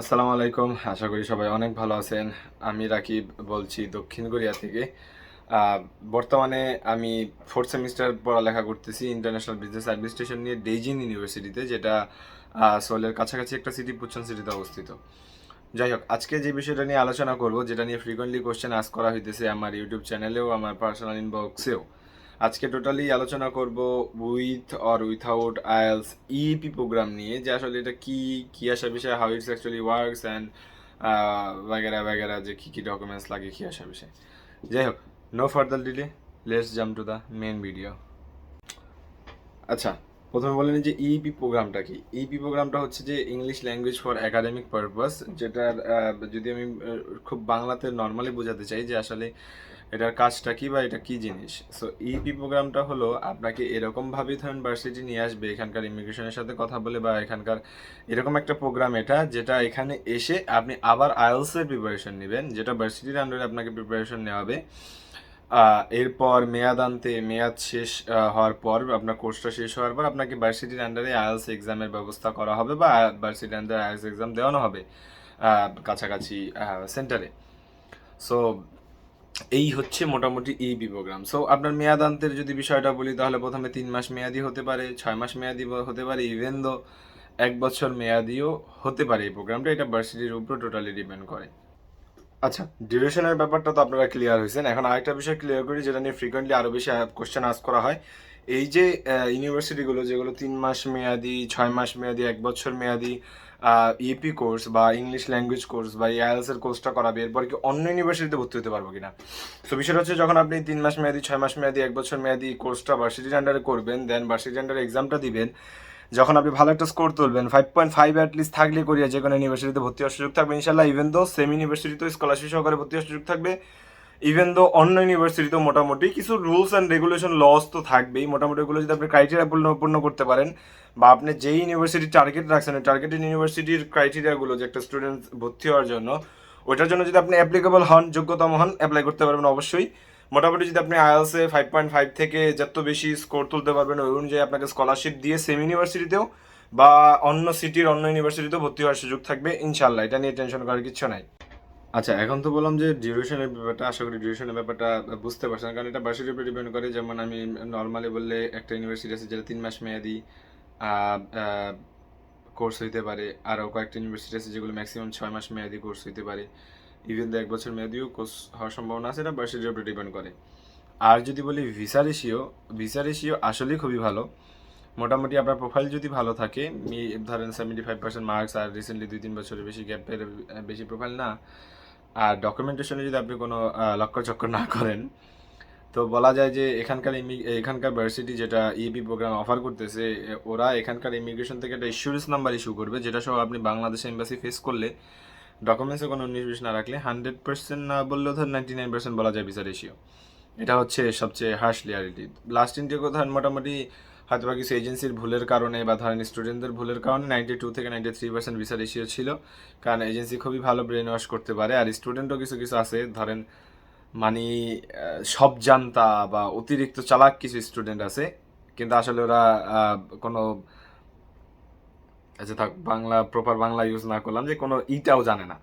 আসসালামু আলাইকুম। আশা করি সবাই অনেক ভালো আছেন। আমি রাকিব বলছি দক্ষিণ কোরিয়া থেকে। বর্তমানে আমি ফোর্থ সেমিস্টার পড়ালেখা করতেছি ইন্টারন্যাশনাল বিজনেস অ্যাডমিনিস্ট্রেশন নিয়ে ডেইজিন ইউনিভার্সিটিতে যেটা সোলের কাছাকাছি একটা সিটি পুচ্ছন সিটিতে অবস্থিত। যাই হোক, আজকে যে বিষয়টা নিয়ে আলোচনা করব, যেটা নিয়ে ফ্রিকোয়েন্টলি কোশ্চেন আস করা হইতেছে আমার ইউটিউব চ্যানেলেও আমার পার্সোনাল ইনবক্সেও আজকে টোটালি আলোচনা করব with or without IELTS EP programme নিয়ে, যে আসলে এটা কি কি আসা বিষয় how it's actually works and বাগেরা বাগেরা যে কী কী ডকুমেন্টস লাগে, কী আসা বিষয়। যাই হোক no further delay let's jump to the main video আচ্ছা প্রথমে বলেন যে ইপি প্রোগ্রামটা কি? ইপি প্রোগ্রামটা হচ্ছে যে English language for academic purpose যেটার যদি আমি খুব বাংলাতে নর্মালি বোঝাতে চাই যে আসলে এটার কাজটা কি বা এটা কি জিনিস। সো ইপি প্রোগ্রামটা হলো আপনাকে এরকম ভাবে ধরেন ভার্সিটি নিয়ে আসবে, এখানকার ইমিগ্রেশনের সাথে কথা বলে বা এখানকার এরকম একটা প্রোগ্রাম এটা, যেটা এখানে এসে আপনি আবার আইএলস প্রিপারেশন নেবেন, যেটা ভার্সিটির আন্ডারে আপনাকে প্রিপারেশন নেওয়া হবে। আহ, মেয়াদ মেয়াদান্তে মেয়াদ শেষ হওয়ার পর আপনার কোর্সটা শেষ হওয়ার পর আপনাকে ভার্সিটির আন্ডারে আইএলস এক্সামের ব্যবস্থা করা হবে বা ভার্সিটির আন্ডারে আইএলস এক্সাম দেওয়ানো হবে কাছাকাছি সেন্টারে সো এই হচ্ছে মোটামুটি ইবি প্রোগ্রাম সো আপনার মেয়াদ মেয়াদান্তের যদি বিষয়টা বলি তাহলে প্রথমে তিন মাস মেয়াদি হতে পারে ছয় মাস মেয়াদি হতে পারে ইভেন দো এক বছর মেয়াদিও হতে পারে এই প্রোগ্রামটা এটা ভার্সিটির উপর টোটালি ডিপেন্ড করে। আচ্ছা ডিউরেশনের ব্যাপারটা তো আপনারা ক্লিয়ার হয়েছেন। এখন আরেকটা বিষয় ক্লিয়ার করি, যেটা নিয়ে ফ্রিকোয়েন্টলি আরও বেশি কোশ্চেন আস করা হয়। এই যে ইউনিভার্সিটিগুলো যেগুলো তিন মাস মেয়াদি, ছয় মাস মেয়াদি, এক বছর মেয়াদি ইপি কোর্স বা ইংলিশ ল্যাঙ্গুয়েজ কোর্স বা আইএলস এর কোর্সটা করাবে, এরপর কি অন্য ইউনিভার্সিটিতে ভর্তি হতে পারব কিনা? তো বিষয়টা হচ্ছে যখন আপনি তিন মাস মেয়াদি, ছয় মাস মেয়াদি, এক বছর মেয়াদি কোর্সটা ভার্সিটির আন্ডারে করবেন দেন ভার্সিটির আন্ডারে এক্সামটা দিবেন যখন আপনি ভালো একটা স্কোর তুলবেন ফাইভ পয়েন্ট ফাইভ অ্যাটলিস্ট থাকলে করিয়া যে কোনো ইউনিভার্সিটিতে ভর্তি হওয়ার সুযোগ থাকবে ইনশাল্লাহ ইভেন দো সেম ইউনিভার্সিটিতেও স্কলারশিপ সহকারে ভর্তি হওয়ার সুযোগ থাকবে ইভেন দো অন্য ইউনিভার্সিটিতেও মোটামুটি কিছু রুলস অ্যান্ড রেগুলেশন লস তো থাকবেই, মোটামুটি ওগুলো যদি আপনি ক্রাইটেরিয়া পূর্ণ পূর্ণ করতে পারেন বা আপনি যেই ইউনিভার্সিটির টার্গেট রাখছেন, ওই টার্গেটেড ইউনিভার্সিটির ক্রাইটেরিয়াগুলো যে একটা স্টুডেন্ট ভর্তি হওয়ার জন্য, ওইটার জন্য যদি আপনি অ্যাপ্লিকেবল হন, যোগ্যতম হন অ্যাপ্লাই করতে পারবেন অবশ্যই। মোটামুটি যদি আপনি আইএলসে ফাইভ পয়েন্ট ফাইভ থেকে যত বেশি স্কোর তুলতে পারবেন, ওই অনুযায়ী আপনাকে স্কলারশিপ দিয়ে সেম ইউনিভার্সিটিতেও বা অন্য সিটির অন্য ইউনিভার্সিটিতেও ভর্তি হওয়ার সুযোগ থাকবে ইনশাল্লাহ এটা নিয়ে টেনশন করার কিছু নাই। আচ্ছা এখন তো বললাম যে ডিউরেশনের ব্যাপারটা, আশা করি ডিউরেশনের ব্যাপারটা বুঝতে পারছেন। কারণ এটা ভার্সিটির উপর ডিপেন্ড করে, যেমন আমি নর্মালি বললে একটা ইউনিভার্সিটি আছে যেটা তিন মাস মেয়াদি কোর্স হইতে পারে। আরও কয়েকটা ইউনিভার্সিটি আছে যেগুলো ম্যাক্সিমাম ছয় মাস মেয়াদি কোর্স হইতে পারে। ইভেন এক বছর মেয়াদিও কোর্স হওয়ার সম্ভাবনা আছে এটা ভার্সিটির উপর ডিপেন্ড করে। আর যদি বলি ভিসা রেশিও ভিসা রেশিও আসলেই খুবই ভালো। মোটামুটি আপনার প্রোফাইল যদি ভালো থাকে ধরেন সেভেন্টি ফাইভ পার্সেন্ট মার্কস আর রিসেন্টলি দুই তিন বছরের বেশি গ্যাপের বেশি প্রোফাইল না। আর ডকুমেন্টেশনে যদি আপনি কোনো লক্ষ্য চক্কর না করেন, তো বলা যায় যে এখানকার ইমি এখানকার ভার্সিটি যেটা ইপি প্রোগ্রাম অফার করতেছে ওরা এখানকার ইমিগ্রেশন থেকে একটা ইস্যুরেন্স নাম্বার ইস্যু করবে, যেটা সহ আপনি বাংলাদেশ এম্বাসি ফেস করলে ডকুমেন্টসে কোনো উনিশ বিশ না রাখলে হান্ড্রেড পার্সেন্ট না বললেও ধর নাইনটি নাইন পার্সেন্ট বলা যায় ভিসা রেশিও এটা হচ্ছে সবচেয়ে হার্শ রিয়ালিটি লাস্ট ইন্টেকও ধরেন মোটামুটি হয়তো বা কিছু এজেন্সির ভুলের কারণে বা ধরেন স্টুডেন্টদের ভুলের কারণে নাইনটি টু থেকে ninety three percent visa ratio ছিল। কারণ এজেন্সি খুবই ভালো ব্রেন ওয়াশ করতে পারে। আর স্টুডেন্টও কিছু কিছু আছে, ধরেন মানে সব জানতা বা অতিরিক্ত চালাক কিছু স্টুডেন্ট আছে। কিন্তু আসলে ওরা কোনো আচ্ছা থাক, বাংলা প্রপার বাংলা ইউজ না করলাম যে কোনো ইটাও জানে না।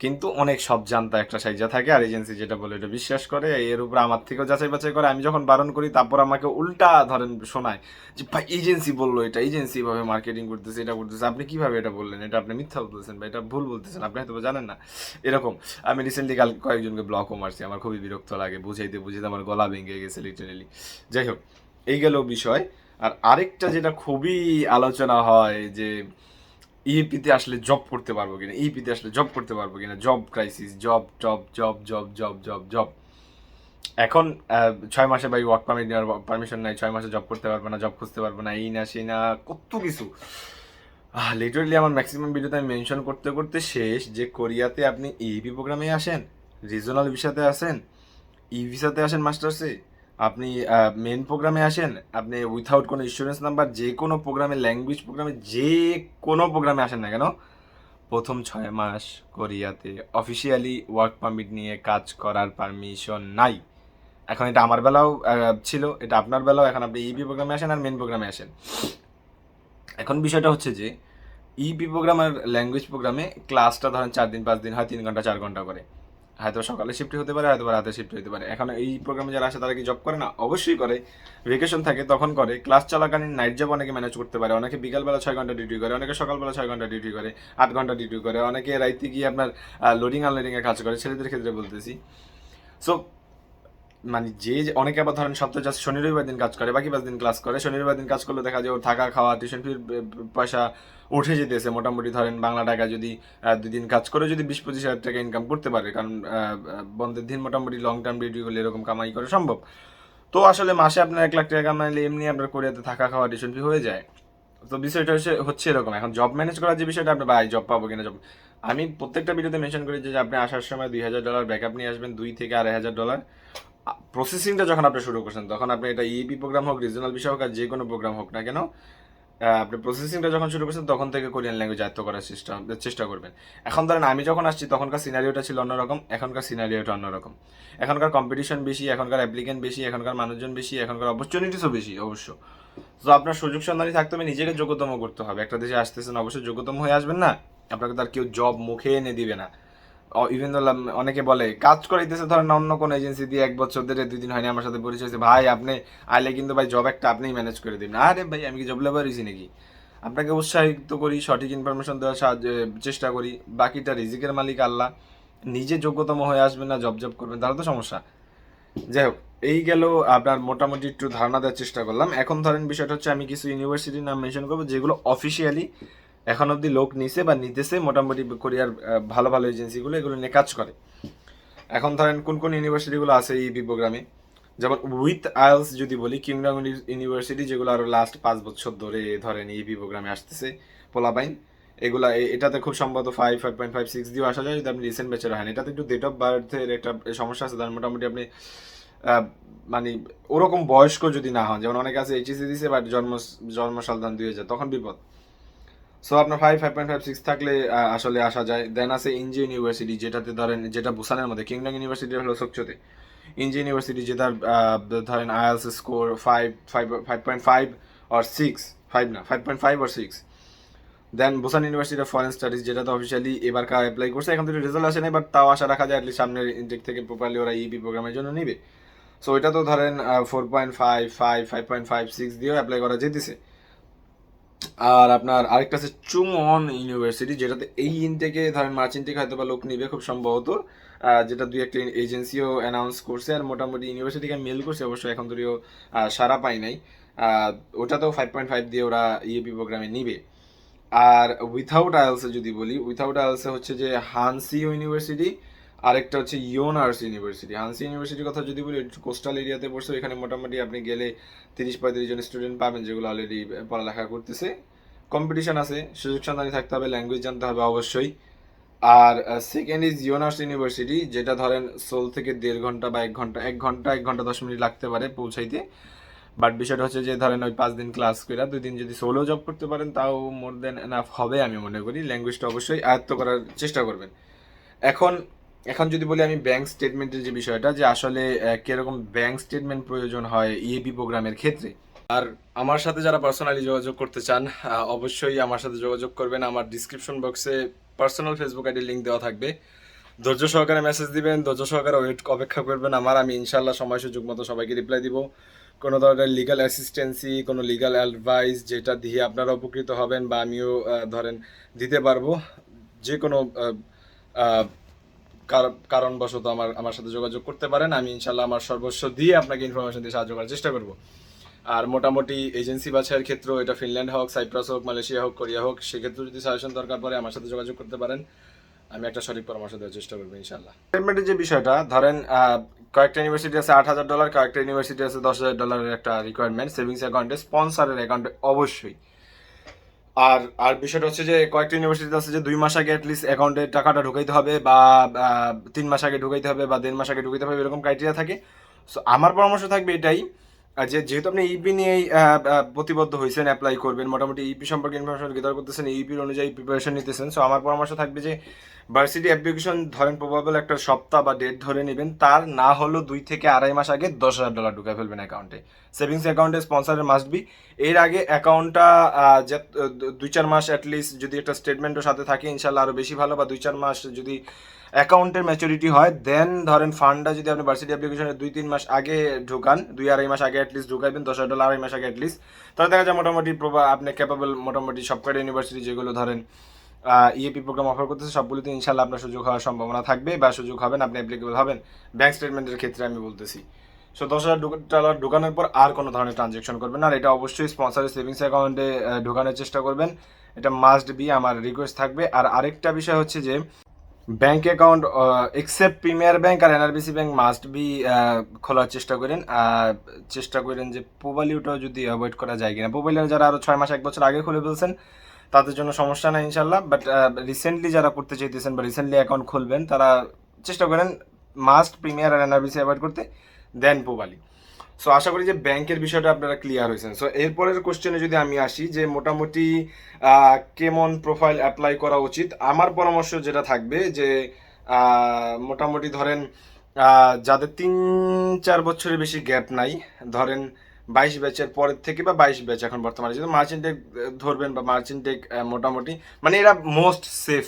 কিন্তু অনেক সব জানতা একটা সাইজা থাকে আর এজেন্সি যেটা বলে এটা বিশ্বাস করে, এর উপর আমার থেকেও যাচাই বাছাই করে। আমি যখন বারণ করি, তারপর আমাকে উল্টা ধরেন শোনায় যে, ভাই এজেন্সি বলল এটা এজেন্সি ভাবে মার্কেটিং করতেছে, এটা করতেছে। আপনি কীভাবে এটা বললেন? এটা আপনি মিথ্যা বলতেছেন বা এটা ভুল বলতেছেন, আপনি হয়তো জানেন না। এরকম। আমি রিসেন্টলি কাল কয়েকজনকে ব্লকও মারছি, আমার খুবই বিরক্ত লাগে, বুঝাইতে বুঝাইতে আমার গলা ভেঙে গেছে লিটারেলি যাই হোক, এই গেল বিষয়। আর আরেকটা যেটা খুবই আলোচনা হয় যে ইপিতে আসলে জব করতে পারব কিনা ইপিতে আসলে জব করতে পারব কিনা job crisis job job job job job job job এখন ছয় মাসে ভাই ওয়ার্ক পারমিট নেওয়ার পারমিশন নাই, ছয় মাসে জব করতে পারব না জব খুঁজতে পারব না, এই না, সেই না, কত কিছু। লিটারলি আমার ম্যাক্সিমাম ভিডিওতে আমি মেনশন করতে করতে শেষ যে কোরিয়াতে আপনি ইপি প্রোগ্রামে আসেন রিজনাল ভিসাতে আসেন ই ভিসাতে আসেন মাস্টার্সে আপনি মেন প্রোগ্রামে আসেন, আপনি উইথাউট কোনো ইন্স্যুরেন্স নাম্বার যে কোনো প্রোগ্রামে ল্যাঙ্গুয়েজ প্রোগ্রামে যে কোনো প্রোগ্রামে আসেন না কেন, প্রথম ছয় মাস কোরিয়াতে অফিসিয়ালি ওয়ার্ক পারমিট নিয়ে কাজ করার পারমিশন নাই। এখন এটা আমার বেলাও ছিল, এটা আপনার বেলাও, এখন আপনি ইবি প্রোগ্রামে আসেন আর মেন প্রোগ্রামে আসেন। এখন বিষয়টা হচ্ছে যে ইপি প্রোগ্রাম আর ল্যাঙ্গুয়েজ প্রোগ্রামে ক্লাসটা ধরেন চার দিন, পাঁচ দিন হয়, তিন ঘণ্টা, চার ঘণ্টা করে। হয়তো সকালে শিফট হতে পারে, হয়তো রাতে শিফট হতে পারে। এখন এই প্রোগ্রামে যারা আসে তারা কি জব করে? না, অবশ্যই করে। ভেকেশন থাকে, তখন করে। ক্লাস চলাকালীন নাইট জব অনেকে ম্যানেজ করতে পারে। অনেকে বিকালবেলা ছয় ঘণ্টা ডিউটি করে, অনেকে সকালবেলা ছয় ঘণ্টা ডিউটি করে, আট ঘণ্টা ডিউটি করে, অনেকে রাইতে গিয়ে আপনার লোডিং আনলোডিংয়ের কাজ করে। ছেলেদের ক্ষেত্রে বলতেছি। সো মানে যে অনেকে আবার ধরেন সপ্তাহে জাস্ট শনি রবিবার দিন কাজ করে বাকি পাঁচ দিন ক্লাস করে। শনি রবিবার দিন কাজ করলে দেখা যায় ওর থাকা খাওয়া টিউশন ফির পয়সা উঠে যেতেছে। মোটামুটি ধরেন বাংলা টাকা যদি আহ, দুই দিন কাজ করে যদি বিশ পঁচিশ হাজার টাকা ইনকাম করতে পারে। কারণ বন্ধের দিন মোটামুটি লং টার্ম ডিউটি করলে এরকম কামাই করা সম্ভব। তো আসলে মাসে আপনার এক লাখ টাকা কামাইলে এমনি আপনার কোরিয়াতে থাকা খাওয়া টিউশন ফি হয়ে যায়। তো বিষয়টা হচ্ছে হচ্ছে এরকম। এখন জব ম্যানেজ করার যে বিষয়টা আপনি ভাই জব পাবো কিনা জব আমি প্রত্যেকটা ভিডিওতে মেনশন করি যে আপনি আসার সময় দুই হাজার ডলার ব্যাকআপ নিয়ে আসবেন দুই থেকে আড়াই হাজার ডলার প্রসেসিংটা যখন আপনি শুরু করছেন, তখন আপনি এটা ইপি প্রোগ্রাম হোক রিজনাল বিষয় হোক আর যে কোনো প্রোগ্রাম হোক না কেন আপনি প্রসেসিংটা যখন শুরু করছেন, তখন থেকে কোরিয়ান ল্যাঙ্গুয়েজ আয়ত্ত করার চেষ্টা চেষ্টা করবেন। এখন ধরেন আমি যখন আসছি, তখনকার সিনারিওটা ছিল অন্যরকম, এখনকার সিনারিওটা অন্যরকম। এখনকার কম্পিটিশন বেশি, এখনকার অ্যাপ্লিকেন্ট বেশি, এখনকার মানুষজন বেশি, এখনকার অপরচুনিটিসও বেশি, অবশ্য। তো আপনার সুযোগ সন্ধানী থাকতে হবে, নিজেকে যোগ্যতম করতে হবে। একটা দেশে আসতেছেন অবশ্যই যোগ্যতম হয়ে আসবেন না, আপনাকে তার কেউ জব মুখে এনে দিবে না। ইভেন অনেকে বলে, কাজ করাইতেছে, ধরেন অন্য কোনো এজেন্সি দিয়ে এক বছর ধরে দুই দিন হয়নি, আমার সাথে পরিচয় হয়েছে, ভাই, আপনি আইলে কিন্তু ভাই জব একটা আপনিই ম্যানেজ করে দিন আরে ভাই, আমি কি জব লেবার হয়েছি নাকি? আপনাকে উৎসাহিত করি, সঠিক ইনফরমেশন দেওয়ার সাহায্য চেষ্টা করি, বাকিটা রিজিকের মালিক আল্লাহ, নিজে যোগ্যতম হয়ে আসবেন না জব জব করবেন, তাহলে তো সমস্যা। যাই হোক, এই গেল আপনার মোটামুটি একটু ধারণা দেওয়ার চেষ্টা করলাম। এখন ধরেন বিষয়টা হচ্ছে, আমি কিছু ইউনিভার্সিটির নাম মেনশন করব, যেগুলো অফিসিয়ালি এখন অবধি লোক নিছে বা নিতেছে, মোটামুটি কোরিয়ার ভালো ভালো এজেন্সিগুলো এগুলো নিয়ে কাজ করে। এখন ধরেন কোন কোন ইউনিভার্সিটিগুলো আছে ইবি প্রোগ্রামে যেমন উইথ আইএলস যদি বলি, কিংডম ইউনিভার্সিটি যেগুলো আরও লাস্ট পাঁচ বছর ধরে ধরেন ইবি প্রোগ্রামে আসতেছে, পোলাপাইন, এগুলা এটাতে খুব সম্ভবত five five point five six দিয়েও আসা যায়, যদি আপনি রিসেন্ট ব্যাচের হন। এটাতে একটু ডেট অফ বার্থের একটা সমস্যা আছে, ধরেন মোটামুটি আপনি মানে ওরকম বয়স্ক যদি না হন, যেমন অনেকে আছে এইচএসি দিছে বাট জন্ম, জন্মসাল দান দুই হাজার, তখন বিপদ। সো আপনার five five point five six থাকলে আসলে আসা যায়। দেন আছে ইঞ্জি ইউনিভার্সিটি যেটাতে ধরেন যেটা বুসানের মধ্যে কিংডম ইউনিভার্সিটি হলো সোকচোতে ইঞ্জি ইউনিভার্সিটি আহ, ধরেন IELTS score five five five point five আর সিক্স ফাইভ না five point five R six then Busan university of foreign studies যেটাতে অফিসিয়ালি এবার কার অ্যাপ্লাই করছে এখন তো রেজাল্ট আসে নাই বাট তাও আশা রাখা যায় অ্যাটলিস্ট সামনের ইনটেক থেকে প্রপারলি ওরা ইবি প্রোগ্রামের জন্য নিবে। সো এটা তো ধরেন four point five five five point five six দিয়েও অ্যাপ্লাই করা যেতেছে। আর আপনার আরেকটা আছে চুমন ইউনিভার্সিটি যেটাতে এই ইনটেকে ধরেন মার্চ ইনটেক হয়তো বা লোক নিবে খুব সম্ভবত। যেটা দুই একটা এজেন্সিও অ্যানাউন্স করছে আর মোটামুটি ইউনিভার্সিটিকে মেল করছে অবশ্য এখন আহ, সারা পাই নাই। ওটাতেও ফাইভ পয়েন্ট ফাইভ দিয়ে ওরা ইএপি প্রোগ্রামে নিবে। আর উইথাউট আইএলসে যদি বলি উইথাউট আইএলসে হচ্ছে যে হানসি ইউনিভার্সিটি আরেকটা হচ্ছে ইয়োনার্স ইউনিভার্সিটি। হানসি ইউনিভার্সিটির কথা যদি বলি কোস্টাল এরিয়াতে পড়ছে এখানে মোটামুটি আপনি গেলে তিরিশ পঁয়ত্রিশ জন স্টুডেন্ট পাবেন যেগুলো অলরেডি পড়ালেখা করতেছে। কম্পিটিশন আছে, সুযোগ সন্ধানী থাকতে হবে ল্যাঙ্গুয়েজ জানতে হবে অবশ্যই। আর সেকেন্ড ইজ ইউনার্স ইউনিভার্সিটি, যেটা ধরেন সোল থেকে দেড় ঘণ্টা বা এক ঘণ্টা এক ঘণ্টা এক ঘণ্টা দশ মিনিট লাগতে পারে পৌঁছাইতে। বাট বিষয়টা হচ্ছে যে ধরেন ওই পাঁচ দিন ক্লাস করে দুই দিন যদি সোলো জব করতে পারেন, তাও মোর দেন এনাফ হবে আমি মনে করি। ল্যাঙ্গুয়েজটা অবশ্যই আয়ত্ত করার চেষ্টা করবেন। এখন এখন যদি বলি আমি ব্যাংক স্টেটমেন্টের যে বিষয়টা, যে আসলে কীরকম ব্যাংক স্টেটমেন্ট প্রয়োজন হয় ইএবি প্রোগ্রামের ক্ষেত্রে। আর আমার সাথে যারা পার্সোনালি যোগাযোগ করতে চান অবশ্যই আমার সাথে যোগাযোগ করবেন। আমার ডিসক্রিপশন বক্সে পার্সোনাল ফেসবুক আইডির লিঙ্ক দেওয়া থাকবে। ধৈর্য সহকারে মেসেজ দিবেন, ধৈর্য সহকারে ওয়েট অপেক্ষা করবেন আমার। আমি ইনশাল্লাহ সময় সুযোগ মতো সবাইকে রিপ্লাই দিব। কোনো ধরনের লিগাল অ্যাসিস্ট্যান্সি কোনো লিগাল অ্যাডভাইস যেটা দিয়ে আপনারা উপকৃত হবেন বা আমিও ধরেন দিতে পারব যে কোনো কারণবশত আমার আমার সাথে যোগাযোগ করতে পারেন। আমি ইনশাল্লাহ আমার সর্বস্ব দিয়ে আপনাকে ইনফরমেশন দিয়ে সাহায্য করার চেষ্টা করব। আর মোটামুটি এজেন্সি বাছাইয়ের ক্ষেত্রেও এটা ফিনল্যান্ড হোক সাইপ্রাস হোক মালয়েশিয়া হোক কোরিয়া হোক সেক্ষেত্রে যদি সাজেশন দরকার পড়ে, আমার সাথে যোগাযোগ করতে পারেন। আমি একটা সঠিক পরামর্শ দেওয়ার চেষ্টা করব ইনশাল্লাহ পেমেন্টের যে বিষয়টা, ধরেন কয়েকটা ইউনিভার্সিটি আছে আট হাজার ডলার কয়েকটা ইউনিভার্সিটি আছে দশ হাজার ডলারের একটা রিকোয়ারমেন্ট সেভিংস অ্যাকাউন্টে স্পন্সারের অ্যাকাউন্টে অবশ্যই। আর আর বিষয়টা হচ্ছে যে কয়েকটা ইউনিভার্সিটি আছে যে দুই মাস আগে অ্যাটলিস্ট অ্যাকাউন্টে টাকাটা ঢুকাইতে হবে বা তিন মাস আগে ঢুকাইতে হবে বা দেড় মাস আগে ঢুকাইতে হবে এরকম ক্রাইটেরিয়া থাকে। সো আমার পরামর্শ থাকবে এটাই যে যেহেতু আপনি ইপি আহ, আহ, প্রতিবদ্ধ হয়েছেন অ্যাপ্লাই করবেন মোটামুটি ইপি সম্পর্কে ইনফরমেশন গেদার করতেছেন ইপির অনুযায়ী প্রিপারেশন নিতেছেন। সো আমার পরামর্শ থাকবে যে ভার্সিটি অ্যাপ্লিকেশন ধরেন প্রবাবল একটা সপ্তাহ বা ডেট ধরে নেবেন তার না হলেও দুই থেকে আড়াই মাস আগে দশ হাজার ডলার ঢুকে ফেলবেন অ্যাকাউন্টে সেভিংস অ্যাকাউন্টে স্পন্সারের মাস্ট বি এর আগে অ্যাকাউন্টটা দুই চার মাস অ্যাটলিস্ট যদি একটা স্টেটমেন্টও সাথে থাকে, ইনশাল্লাহ আরও বেশি ভালো বা দুই চার মাস যদি অ্যাকাউন্টের ম্যাচুরিটি হয় দেন ধরেন ফান্ডটা যদি আপনি ভার্সিটি অ্যাপ্লিকেশনের দুই, তিন মাস আগে ঢোকান, দুই আড়াই মাস আগে অ্যাটলিস্ট ঢুকাইবেন, দশ হাজার ডলার আড়াই মাস আগে অ্যাটলিস্ট তাহলে দেখা যায় মোটামুটি আপনি ক্যাপাবল মোটামুটি সবকটা ইউনিভার্সিটি যেগুলো ধরেন ইএপি প্রোগ্রাম অফার করতেছে, সবগুলোতে ইনশাল্লাহ আপনার সুযোগ হওয়ার সম্ভাবনা থাকবে বা সুযোগ হবেন, আপনি অ্যাপ্লিকেবল হবেন। ব্যাংক স্টেটমেন্টের ক্ষেত্রে আমি বলতেছি। সো দশ হাজার ডলার ঢোকানোর পর আর কোনো ধরনের ট্রানজেকশন করবেন আর এটা অবশ্যই স্পন্সারের সেভিংস অ্যাকাউন্টে ঢোকানোর চেষ্টা করবেন। এটা মাস্ট বি আমার রিকোয়েস্ট থাকবে। আর আরেকটা বিষয় হচ্ছে যে bank account except Premier bank R NRBC bank must be খোলার চেষ্টা করেন। চেষ্টা করেন যে পোবালিওটাও যদি অ্যাভয়েড করা যায় কিনা। পোবালিও যারা আরও ছয় মাস, এক বছর আগে খুলে ফেলছেন, তাদের জন্য সমস্যা নাই ইনশাল্লাহ বাট রিসেন্টলি যারা করতে চাইতেছেন বা রিসেন্টলি অ্যাকাউন্ট খুলবেন, তারা চেষ্টা করেন মাস্ট প্রিমিয়ার আর এনআরবিসি অ্যাভয়েড করতে। দেন পোবালি সো আশা করি যে ব্যাংকের বিষয়টা আপনারা ক্লিয়ার হয়েছেন। সো এরপরের কোশ্চেনে যদি আমি আসি যে মোটামুটি কেমন প্রোফাইল অ্যাপ্লাই করা উচিত? আমার পরামর্শ যেটা থাকবে যে মোটামুটি ধরেন যাদের তিন, চার বছরের বেশি গ্যাপ নাই, ধরেন বাইশ ব্যাচের পরের থেকে বা বাইশ ব্যাচ এখন বর্তমানে যদি মার্চেন্টেক ধরবেন বা মার্চেন্টেক মোটামুটি মানে এরা most safe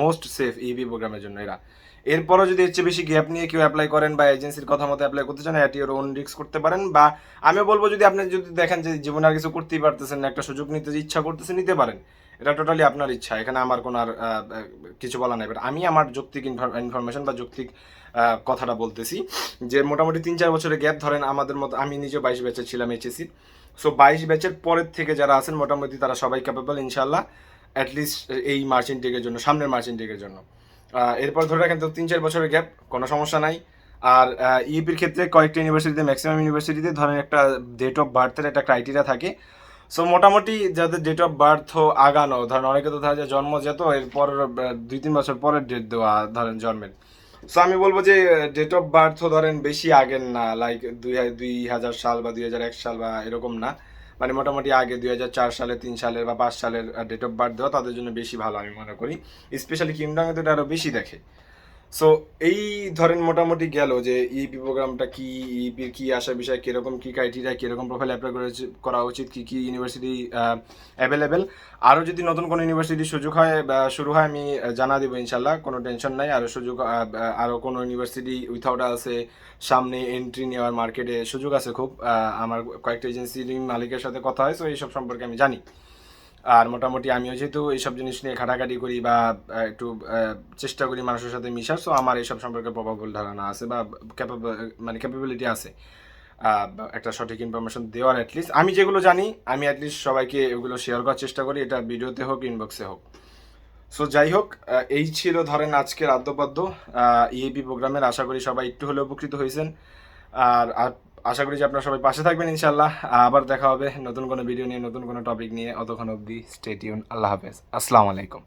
most safe EB প্রোগ্রামের জন্য এরা। এরপরও যদি এর চেয়ে বেশি গ্যাপ নিয়ে কেউ অ্যাপ্লাই করেন বা এজেন্সির কথা মতো অ্যাপ্লাই করতে চান এটি ওর ওন রিস্ক করতে পারেন বা আমি বলব যদি আপনি যদি দেখেন যে জীবনে আর কিছু করতেই পারতেছেন না, একটা সুযোগ নিতে ইচ্ছা করতেছে, নিতে পারেন। এটা টোটালি আপনার ইচ্ছা, এখানে আমার কোনো আর কিছু বলা নাই। বাট আমি আমার যৌক্তিক ইনফরমেশন বা যৌক্তিক কথাটা বলতেছি যে মোটামুটি তিন চার বছরের গ্যাপ ধরেন আমাদের মতো, আমি নিজে বাইশ ব্যাচে ছিলাম এইচএসি সো বাইশ ব্যাচের পরের থেকে যারা আছেন মোটামুটি তারা সবাই ক্যাপেবল ইনশাল্লাহ অ্যাটলিস্ট এই মার্চিন টেকের জন্য, সামনের মার্চিন টেকের জন্য। এরপর ধরে রাখেন তো তিন চার বছরের গ্যাপ কোনো সমস্যা নাই। আর ইপির ক্ষেত্রে কয়েকটা ইউনিভার্সিটিতে ম্যাক্সিমাম ইউনিভার্সিটিতে ধরেন একটা ডেট অফ বার্থের একটা ক্রাইটেরিয়া থাকে। সো মোটামুটি যাদের ডেট অফ বার্থ আগানো, ধরেন অনেকে তো ধরা যায় জন্ম যেত, এরপর দুই তিন বছর পরের ডেট দেওয়া, ধরেন জন্মের। সো আমি বলব যে ডেট অফ বার্থ ধরেন বেশি আগের না লাইক দুই দুই হাজার সাল বা দুই হাজার এক সাল বা এরকম না। মানে মোটামুটি আগে দুই হাজার চার সালে, তিন সালের বা পাঁচ সালের ডেট অফ বার্থ দেওয়া, তাদের জন্য বেশি ভালো আমি মনে করি। স্পেশালি কিংডমে তো এটা আরও বেশি দেখে। সো এই ধরেন মোটামুটি গেল যে ইপি প্রোগ্রামটা কি ইপির কি আসা বিষয়, কীরকম কি ক্রাইটেরিয়া কীরকম প্রোফাইল অ্যাপ্লাই করা উচিত, কি কি ইউনিভার্সিটি অ্যাভেলেবেল আরও যদি নতুন কোনো ইউনিভার্সিটির সুযোগ হয় বা শুরু হয়, আমি জানা দেবো ইনশাল্লাহ, কোনো টেনশন নাই। আরও সুযোগ আরও কোনো ইউনিভার্সিটি উইথাউট আছে সামনে এন্ট্রি নেওয়ার মার্কেটে সুযোগ আছে খুব। আমার কয়েকটা এজেন্সির মালিকের সাথে কথা হয় সো এইসব সম্পর্কে আমি জানি। আর মোটামুটি আমিও যেহেতু এইসব জিনিস নিয়ে ঘাটাঘাটি করি বা একটু চেষ্টা করি মানুষের সাথে মিশার সো আমার এইসব সম্পর্কে প্রভাবল ধারণা আছে বা মানে ক্যাপাবিলিটি আছে। একটা সঠিক ইনফরমেশন দেওয়ার অ্যাটলিস্ট আমি যেগুলো জানি, আমি অ্যাটলিস্ট সবাইকে এগুলো শেয়ার করার চেষ্টা করি, এটা ভিডিওতে হোক ইনবক্সে হোক। সো যাই হোক এই ছিল ধরেন আজকের আদ্যপাদ্য। ইএপি প্রোগ্রামের আশা করি সবাই একটু হলেও উপকৃত হয়েছেন। আর আর আশা করি যে আপনারা সবাই পাশে থাকবেন ইনশাল্লাহ আবার দেখা হবে নতুন কোনো ভিডিও নিয়ে, নতুন কোনো টপিক নিয়ে। অতক্ষণ অবধি স্টেটিউন আল্লাহ হাফেজ। আসসালামু আলাইকুম।